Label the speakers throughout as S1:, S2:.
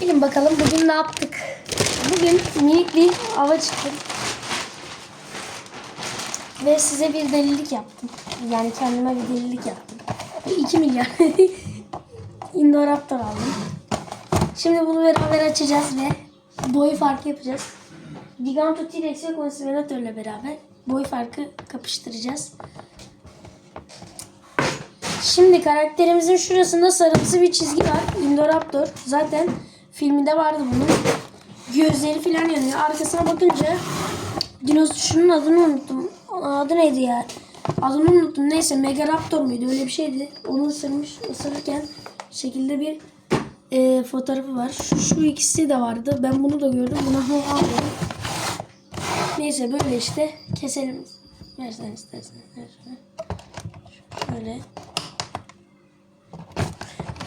S1: Bilin bakalım bugün ne yaptık? Bugün minik bir ava çıktım. Ve size bir delilik yaptım. Yani kendime bir delilik yaptım. Ve 2 milyar Indoraptor aldım. Şimdi bunu beraber açacağız ve boy farkı yapacağız. Giganto T-Rex ve Consivenator ile beraber boy farkı kapıştıracağız. Şimdi karakterimizin şurasında sarımsı bir çizgi var. Indoraptor. Zaten filminde vardı bunun. Gözleri falan yanıyor. Arkasına bakınca Dinos şunun adını unuttum. Adı neydi ya? Adını unuttum. Neyse Megaraptor muydu? Öyle bir şeydi. Onu ısırmış, ısırırken şekilde bir e, fotoğrafı var. Şu, şu ikisi de vardı. Ben bunu da gördüm. Buna he aldım. Neyse böyle işte keselim. Versen istersen. Şöyle. Şöyle.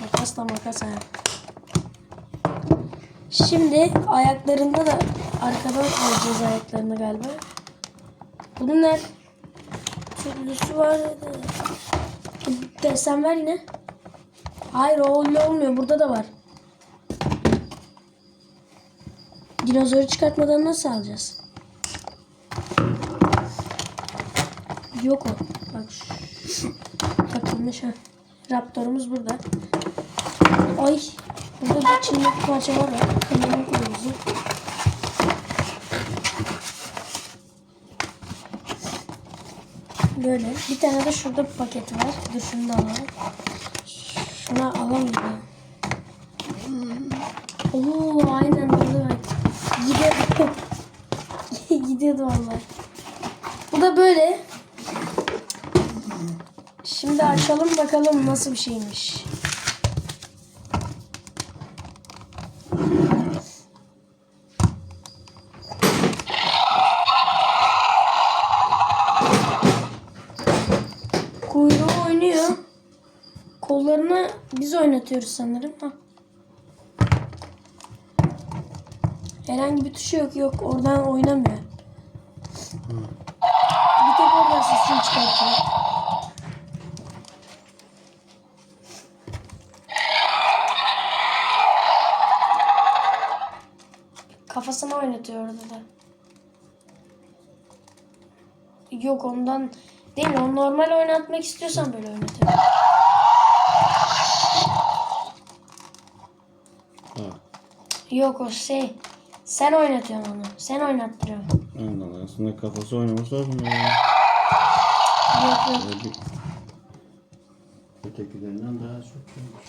S1: Makasla makas ha. Şimdi ayaklarında da arkadan alacağız ayaklarını galiba. Ne? Türlüsü var. Desen ver yine. Hayır o olmuyor. Burada da var. Dinozoru çıkartmadan nasıl alacağız? Yok o. Bak şu. Takılmış ha. Raptorumuz burada. Ay. Burada bir çimlik parça var. Kamyon kulunuzu. Böyle. Bir tane de şurada bir paketi var. Dur şunu da alalım. Şuna alamıyorum. Oo aynen burada bak. Gidiyor. Gidiyordu vallahi. Bu da böyle. Şimdi açalım bakalım nasıl bir şeymiş. Biz oynatıyoruz sanırım. Ha. Herhangi bir tuşu yok. Yok oradan oynamıyor. Bir tek oradan sesini çıkartıyor. Kafasını oynatıyor orada da. Yok ondan değil. Onu normal oynatmak istiyorsan böyle oynatıyor. Yok o şey. Sen oynatıyorsun onu. Sen oynattırıyorsun.
S2: Aynen aslında kafası oynaması lazım ya.
S1: Yok yok.
S2: Böyle bir... Ötekilerinden daha çok iyiymiş.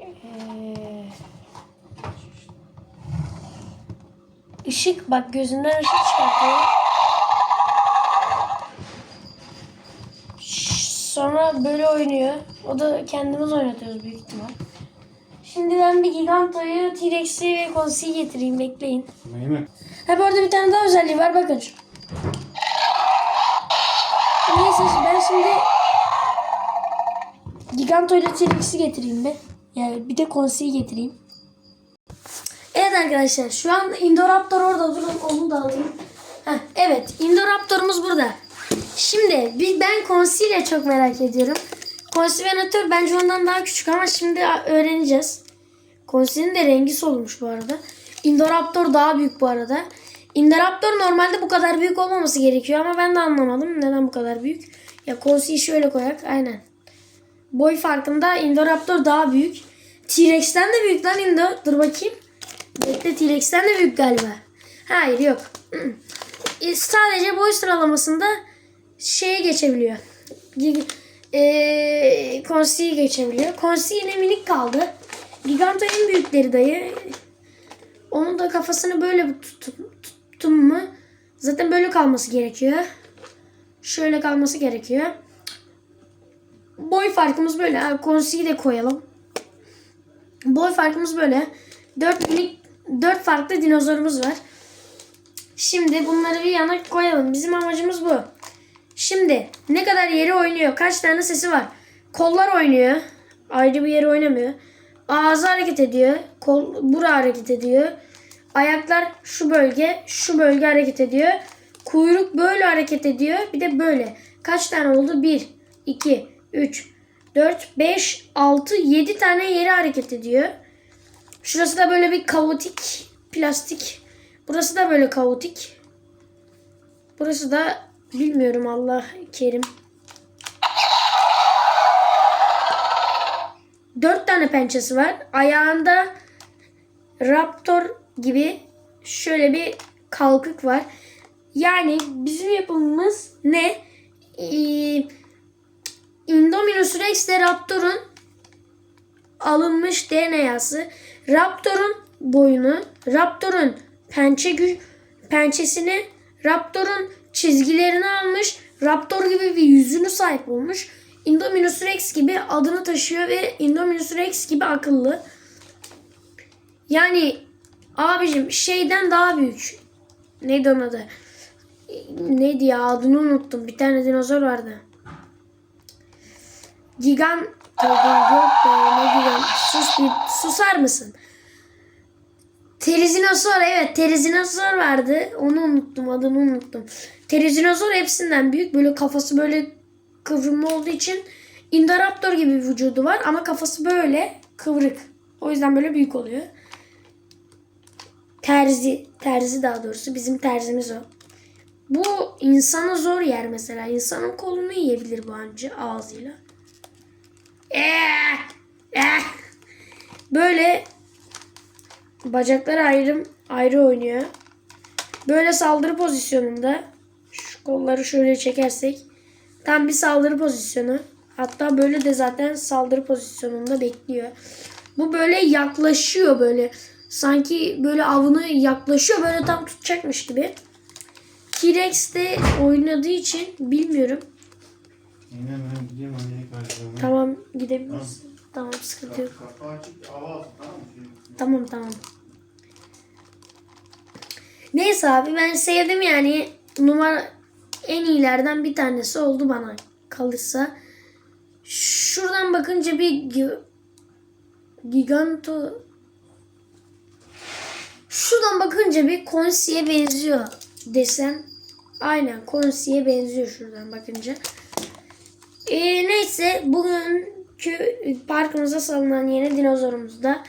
S1: Ee, ışık bak gözünden ışık çıkartıyor. Sonra böyle oynuyor. O da kendimiz oynatıyoruz büyük ihtimal. Şimdi ben bir Giganto'yu, T-Rex'i ve Konsi'yi getireyim. Bekleyin.
S2: Neyi mi?
S1: Ha bu arada bir tane daha özelliği var. Bakın şu. Neyse ben şimdi Giganto ile T-Rex'i getireyim be. Yani bir de Konsi'yi getireyim. Evet arkadaşlar şu an Indoraptor orada durun onu da alayım. Heh, evet Indoraptor'umuz burada. Şimdi ben Konsi ile çok merak ediyorum. Konsi Venator bence ondan daha küçük ama şimdi öğreneceğiz. Konsi'nin de rengi solmuş bu arada. Indoraptor daha büyük bu arada. Indoraptor normalde bu kadar büyük olmaması gerekiyor ama ben de anlamadım neden bu kadar büyük. Ya Konsi'yi şöyle koyak aynen. Boy farkında Indoraptor daha büyük. T-Rex'ten de büyük lan Indo. Dur bakayım. Bekle T-Rex'ten de büyük galiba. Hayır yok. Sadece boy sıralamasında şeye geçebiliyor. Eee Konsi'yi geçebiliyor. Konsi yine minik kaldı. Giganto en büyükleri dayı. Onun da kafasını böyle tuttum, tuttum mu zaten böyle kalması gerekiyor. Şöyle kalması gerekiyor. Boy farkımız böyle. Konsi'yi de koyalım. Boy farkımız böyle. 4 minik 4 farklı dinozorumuz var. Şimdi bunları bir yana koyalım. Bizim amacımız bu. Şimdi ne kadar yeri oynuyor? Kaç tane sesi var? Kollar oynuyor. Ayrı bir yere oynamıyor. Ağzı hareket ediyor. Kol bura hareket ediyor. Ayaklar şu bölge, şu bölge hareket ediyor. Kuyruk böyle hareket ediyor. Bir de böyle. Kaç tane oldu? 1, 2, 3, 4, 5, 6, 7 tane yeri hareket ediyor. Şurası da böyle bir kaotik plastik. Burası da böyle kaotik. Burası da bilmiyorum Allah kerim. Dört tane pençesi var. Ayağında raptor gibi şöyle bir kalkık var. Yani bizim yapımımız ne? Ee, Indominus Rex ile Raptor'un alınmış DNA'sı, Raptor'un boyunu, Raptor'un pençe pençesini, Raptor'un çizgilerini almış, Raptor gibi bir yüzünü sahip olmuş. Indominus Rex gibi adını taşıyor ve Indominus Rex gibi akıllı. Yani abicim şeyden daha büyük. Neydi onun adı? Neydi ya adını unuttum. Bir tane dinozor vardı. Gigan yok be ne gigan. Sus bir susar mısın? Terizinosaur evet terizinosaur vardı. Onu unuttum adını unuttum. Terizinosaur hepsinden büyük. Böyle kafası böyle kıvrımlı olduğu için Indoraptor gibi bir vücudu var ama kafası böyle kıvrık. O yüzden böyle büyük oluyor. Terzi, terzi daha doğrusu bizim terzimiz o. Bu insanı zor yer mesela. İnsanın kolunu yiyebilir bu anca ağzıyla. Eh, eh. Böyle bacakları ayrım ayrı oynuyor. Böyle saldırı pozisyonunda şu kolları şöyle çekersek tam bir saldırı pozisyonu. Hatta böyle de zaten saldırı pozisyonunda bekliyor. Bu böyle yaklaşıyor böyle. Sanki böyle avını yaklaşıyor böyle tam tutacakmış gibi. T-Rex de oynadığı için bilmiyorum. Tamam gidebiliriz. Tamam sıkıntı yok. Tamam? Tamam. Neyse abi ben sevdim yani numara en iyilerden bir tanesi oldu bana kalırsa. Şuradan bakınca bir gi- giganto Şuradan bakınca bir Konsi'ye benziyor desem. Aynen Konsi'ye benziyor şuradan bakınca. Ee, neyse bugünkü parkımıza salınan yeni dinozorumuz da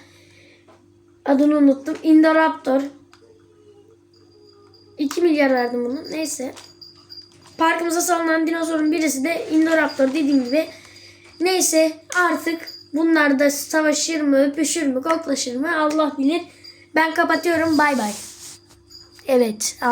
S1: adını unuttum. Indoraptor. 2 milyar verdim bunu. Neyse. Parkımıza salınan dinozorun birisi de Indoraptor dediğim gibi. Neyse artık bunlar da savaşır mı, öpüşür mü, koklaşır mı Allah bilir. Ben kapatıyorum. Bay bay. Evet.